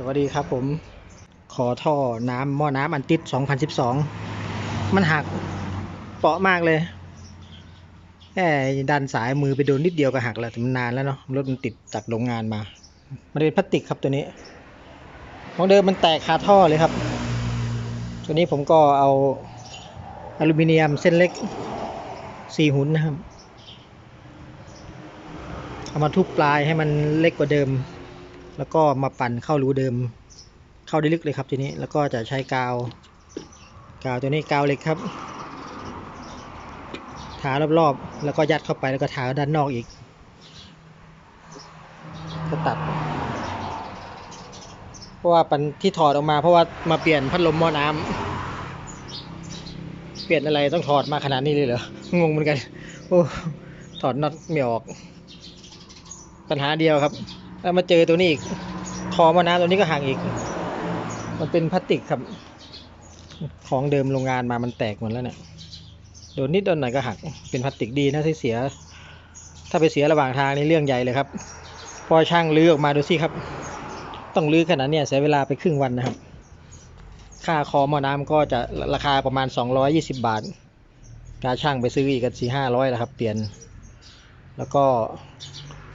สวัสดีครับผมขอท่อน้ำหม้อน้ำอันติด 2012 มันหักเปราะมากเลยแค่ดันสายมือไปโดนนิดเดียวก็หักแล้วแต่มันนานแล้วเนาะรถมันติดจากโรงงานมา มันเป็นพลาสติกครับตัวนี้ของเดิมมันแตกคาท่อเลยครับ ตัวนี้ผมก็เอาอลูมิเนียมเส้นเล็กสี่หุ่นนะครับ เอามาทุบปลายให้มันเล็กกว่าเดิม แล้วก็มาปั่นเข้ารูเดิม เข้าได้ลึกเลยครับทีนี้ แล้วก็จะใช้กาว กาวตัวนี้กาวเหล็กครับ ทารอบๆ แล้วก็ยัดเข้าไปแล้วก็ทาด้านนอกอีก ก็ตัด เพราะว่าปันที่ถอดออกมาเพราะว่ามาเปลี่ยนพัดลมหม้อน้ำเปลี่ยนอะไรต้องถอดมาขนาดนี้เลยเหรอ งงเหมือนกัน โอ้ ถอดน็อตไม่ออก ปัญหาเดียวครับ แล้วมาเจอตัวนี้อีกคอมาน้ำตัวนี้ก็ห่างอีก มันเป็นพลาสติกครับ ของเดิมโรงงานมามันแตกหมดแล้วเนี่ยโดนนิดโดนหน่อยก็หัก เป็นพลาสติกดีนะที่เสีย ถ้าไปเสียระหว่างทางนี่เรื่องใหญ่เลยครับ พอช่างลื้อออกมาดูสิครับ ต้องลื้อขนาดเนี้ยเสียเวลาไปครึ่งวันนะครับ ค่าคอมอน้ำก็จะราคาประมาณ 220 บาทการช่างไปซื้ออีกกันสี่ห้าร้อยแล้วครับ เปลี่ยน แล้วก็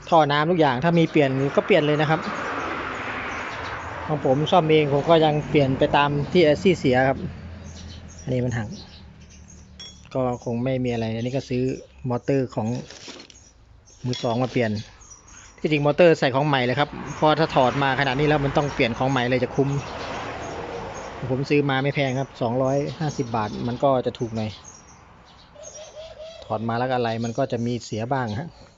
ท่อน้ำทุกอย่างถ้ามีเปลี่ยนก็เปลี่ยนเลยนะครับ ของผมซ่อมเองผมก็ยังเปลี่ยนไปตามที่แอซี่เสียครับ อันนี้มันหักก็คงไม่มีอะไร อันนี้ก็ซื้อมอเตอร์ของมือสองมาเปลี่ยน ที่จริงมอเตอร์ใส่ของใหม่เลยครับเพราะถ้าถอดมาขนาดนี้แล้วมันต้องเปลี่ยนของใหม่เลยจะคุ้ม ผมซื้อมาไม่แพงครับสองร้อยห้าสิบบาทมันก็จะถูกหน่อยถอดมาแล้วอะไรมันก็จะมีเสียบ้างฮะเอา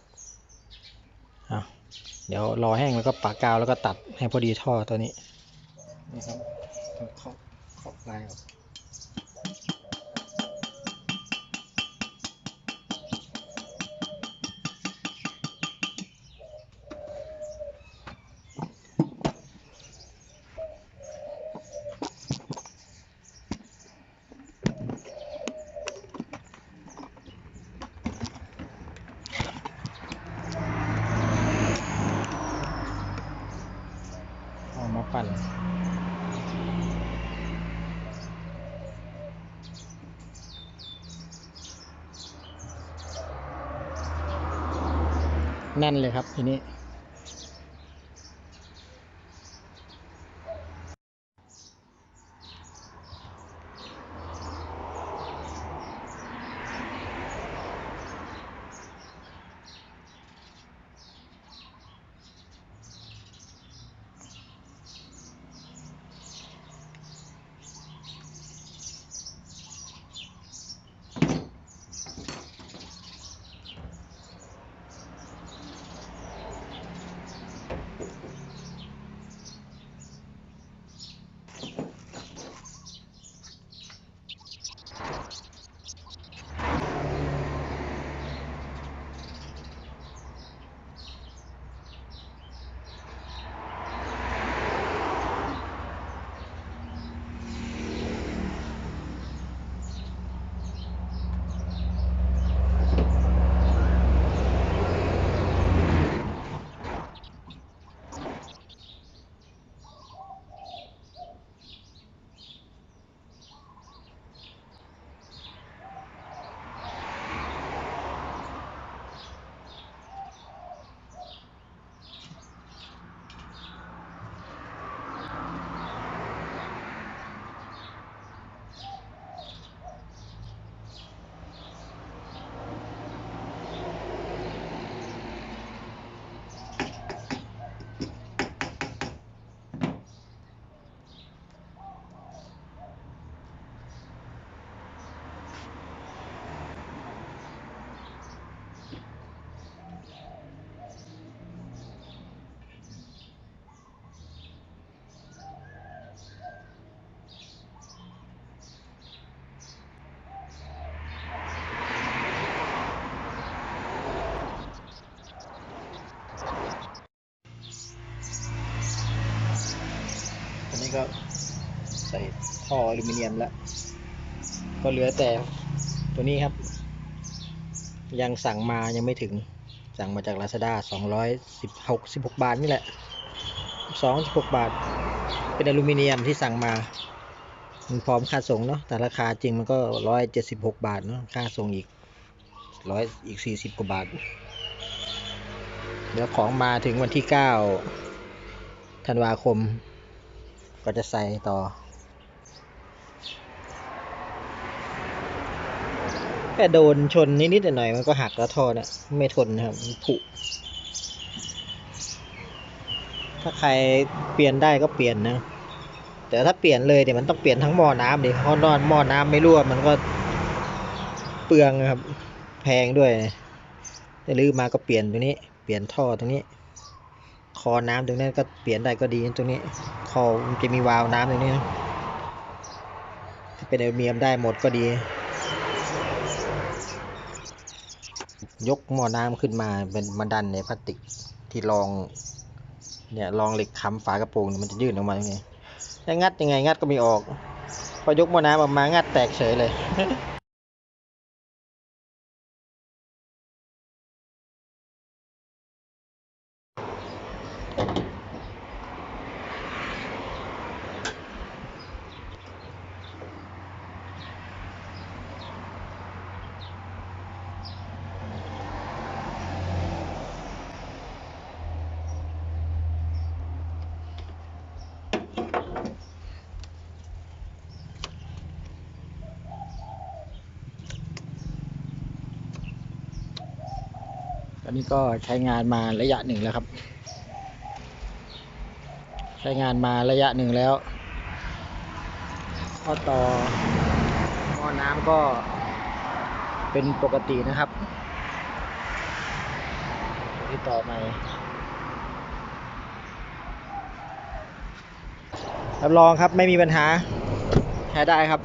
เดี๋ยวรอแห้งแล้วก็ปากกาวแล้วก็ตัดให้พอดีท่อตัวนี้นี่ครับขอบขอบลายออกั่นแน่นเลยครับทีนี้ นนี้ก็ใส่ท่ออลูมิเนียมแล้ว ก็เหลือแต่ตัวนี้ครับ ยังสั่งมายังไม่ถึง สั่งมาจาก Lazada 216 16 บาทนี่แหละ 2 16 บาท เป็นอลูมิเนียมที่สั่งมา มันพร้อมค่าส่งเนาะ แต่ราคาจริงมันก็ร้อยเจ็ดสิบหกบาทเนาะ ค่าส่งอีกร้อยอีกสี่สิบกว่าบาท เดี๋ยวของมาถึงวันที่เก้าธันวาคม ก็จะใส่ต่อแค่โดนชนนิดๆหน่อยๆมันก็หักแล้วท่อเนี่ยไม่ทนนะครับผุถ้าใครเปลี่ยนได้ก็เปลี่ยนนะ แต่ถ้าเปลี่ยนเลยเดี๋ยวมันต้องเปลี่ยนทั้งหม้อน้ำดิเพราะนอนหม้อน้ำไม่รั่วมันก็เปลืองนะครับ แพงด้วยแต่ลือมาก็เปลี่ยนตรงนี้ เปลี่ยนท่อตรงนี้ คอน้ำตรงนั้นก็เปลี่ยนได้ก็ดีตรงนี้ คอมันจะมีวาล์วน้ำตรงนี้ถ้าเป็นอลูมิเนียมได้หมดก็ดี ยกหม้อน้ำขึ้นมาเป็นมาดันในพลาสติกที่รองเนี่ยรองเหล็กค้ำฝากระโปรงมันจะยื่นออกมาอย่างนี้งัดยังไงงัดก็ไม่ออก พอยกหม้อน้ำออกมางัดแตกเฉยเลย นี้ก็ใช้งานมาระยะหนึ่งแล้วครับ ใช้งานมาระยะหนึ่งแล้วข้อต่อหม้อน้ำก็เป็นปกตินะครับที่ต่อใหม่รับรองครับไม่มีปัญหาใช้ได้ครับ